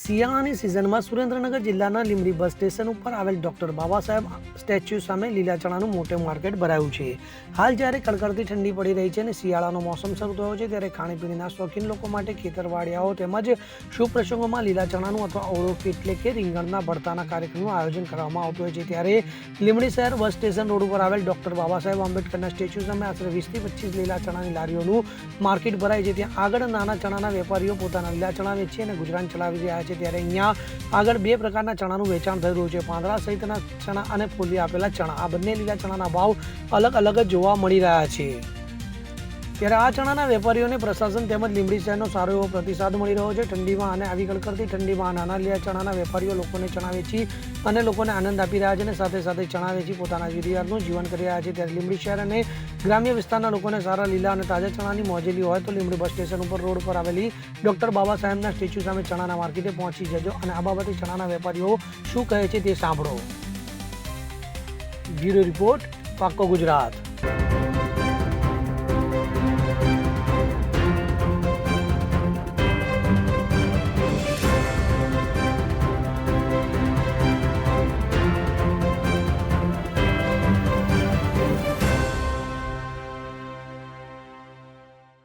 શિયાળાની સિઝનમાં સુરેન્દ્રનગર જિલ્લાના લીમડી બસ સ્ટેશન ઉપર આવેલ ડોક્ટર બાબા સાહેબ સ્ટેચ્યુ સામે લીલા ચણાનું મોટું માર્કેટ ભરાયું છે. હાલ જ્યારે કડકડતી ઠંડી પડી રહી છે અને શિયાળાનો મોસમ શરૂ થયો છે, ત્યારે ખાણીપીણીના શોખીન લોકો માટે ખેતરવાડિયાઓ તેમજ શુભ પ્રસંગોમાં લીલા ચણાનું અથવા ઓળખ એટલે કે રીંગણના ભરતાના કાર્યક્રમનું આયોજન કરવામાં આવતું હોય છે. ત્યારે લીમડી શહેર બસ સ્ટેશન રોડ ઉપર આવેલ ડોક્ટર બાબા સાહેબ આંબેડકરના સ્ટેચ્યુ સામે આશરે વીસથી પચીસ લીલા ચણાની લારીઓનું માર્કેટ ભરાય છે. ત્યાં આગળ નાના ચણાના વેપારીઓ પોતાના લીલા ચણા વેચી અને ગુજરાન ચલાવી રહ્યા છે. ત્યારે અહીંયા આગળ બે પ્રકારના ચણાનું વેચાણ થઈ રહ્યું છે. પાંદડા સહિતના ચણા અને ફૂલી આપેલા ચણા. આ બંને લીલા ચણાના ભાવ અલગ અલગ જ જોવા મળી રહ્યા છે. ત્યારે આ ચણાના વેપારીઓને પ્રશાસન તેમજ લીંબડી શહેરનો સારો એવો પ્રતિસાદ મળી રહ્યો છે. ઠંડીમાં અને આવી કડકડતી ઠંડીમાં નાના લીલા ચણાના વેપારીઓ લોકોને ચણાવે છે અને લોકોને આનંદ આપી રહ્યા છે અને સાથે સાથે ચણાવે છે પોતાના જરૂરિયાતનું જીવન કરી રહ્યા છે. ત્યારે લીંબડી શહેર અને ગ્રામ્ય વિસ્તારના લોકોને સારા લીલા અને તાજા ચણાની મોજેલી હોય તો લીંબડી બસ સ્ટેશન ઉપર રોડ પર આવેલી ડૉક્ટર બાબા સાહેબના સ્ટેચ્યુ સામે ચણાના માર્કેટે પહોંચી જજો અને આ બાબતે ચણાના વેપારીઓ શું કહે છે તે સાંભળો. બ્યુરો રિપોર્ટ પાક્કો ગુજરાત.